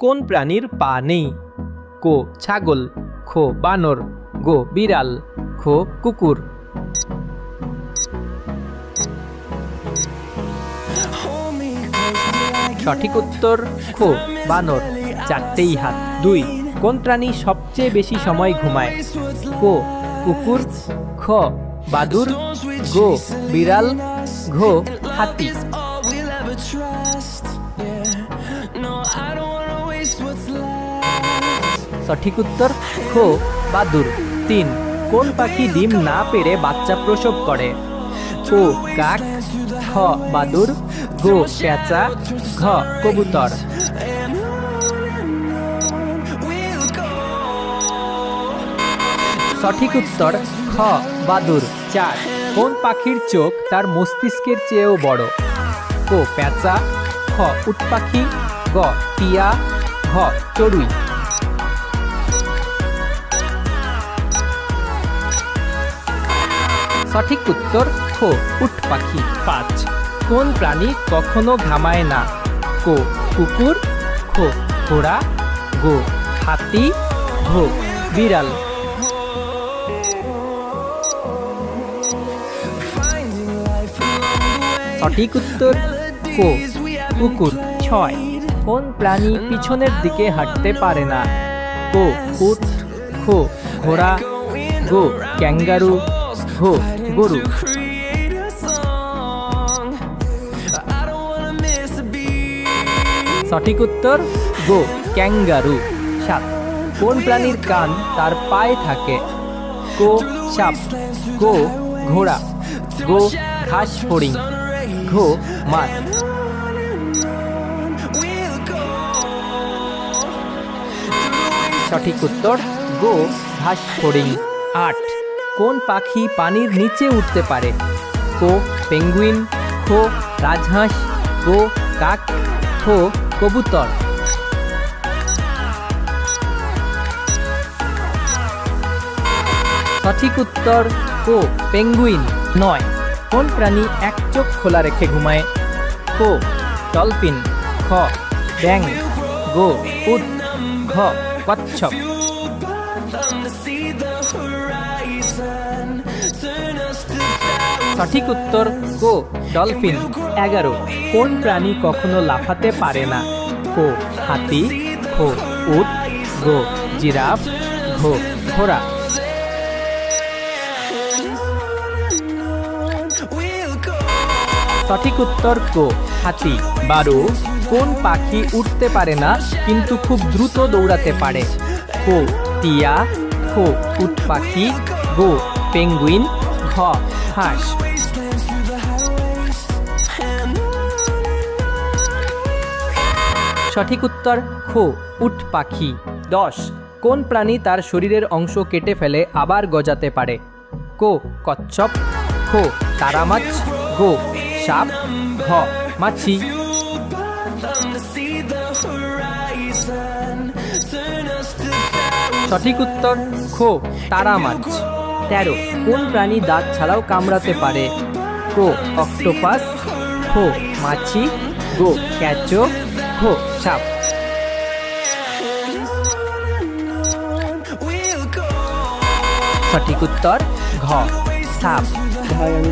কোন প্রাণীর পা নেই? কো, ছাগল, খো, বানর, গো, বিড়াল, খো, কুকুর। সঠিক উত্তর, খো, বানর, চারটেই হাত। দুই, কোন প্রাণী সবচেয়ে বেশি সময় ঘুমায়? কো, কুকুর, খ, বাদুর, গো, বিড়াল, ঘো, হাতি। সঠিক উত্তর খো, বাদুর। তিন, কোন পাখি ডিম না পেরে বাচ্চা প্রসব করে? কো কাক। খ, বাদুর। গো পেঁচা। ঘ, কবুতর। সঠিক উত্তর খ, বাদুর। চার, কোন পাখির চোখ তার মস্তিষ্কের চেয়েও বড়? কো, পেঁচা। খ, উট পাখি। গ, টিয়া। ঘ, চড়ুই। সঠিক উত্তর খো উট পাখি। পাঁচ, কোন প্রাণী কখনো ঘামায় না? কো, কুকুর, খো, ঘোড়া, গো, হাতি ঘো বিড়াল। সঠিক উত্তর, কো, কুকুর। ছয়, কোন প্রাণী পিছনের দিকে হাঁটতে পারে না? কো, উট, খো, ঘোড়া, গো, ক্যাঙ্গারু ঘো গরু। সঠিক উত্তর গো ক্যাঙ্গারু। সাপ। কোন প্রাণীর কান তার পায়ে থাকে? কো সাপ। গো ঘোড়া। গো ঘাস ফড়িং। ঘো মাছ। সঠিক উত্তর গো ঘাস ফড়িং। আট। কোন পাখি পানির নিচে উঠতে পারে? কো, পেঙ্গুইন, খো, রাজহাঁস, গো, কাক খো কবুতর। সঠিক উত্তর, কো, পেঙ্গুইন নয়। কোন প্রাণী এক চোখ খোলা রেখে ঘুমায়? কো, ডলফিন, খ ব্যাং গো, উট, ঘ, কচ্ছপ। সঠিক উত্তর গো ডলফিন। এগারো, কোন প্রাণী কখনো লাফাতে পারে না? কো, হাতি, খো, উট, গো, জিরাফ, ঘো, ঘোড়া। সঠিক উত্তর কো, হাতি। বারো, কোন পাখি উঠতে পারে না, কিন্তু খুব দ্রুত দৌড়াতে পারে? কো, টিয়া, খো, উট পাখি, গো, পেঙ্গুইন হাঁস সঠিক উত্তর, খো, উট পাখি। দশ, কোন প্রাণী তার শরীরের অংশ কেটে ফেলে আবার গজাতে পারে? কো, কচ্ছপ, খো তারা মাছ গো, সাপ, ঘ, মাছি। সঠিক উত্তর, খো তারা মাছ তেরো। কোন প্রাণী দাঁত ছাড়াও কামড়াতে পারে? কো, অক্টোপাস, খো, মাছি, গো, ক্যাচো খো সাপ। সঠিক উত্তর, ঘ, সাপ। ভাই, আমি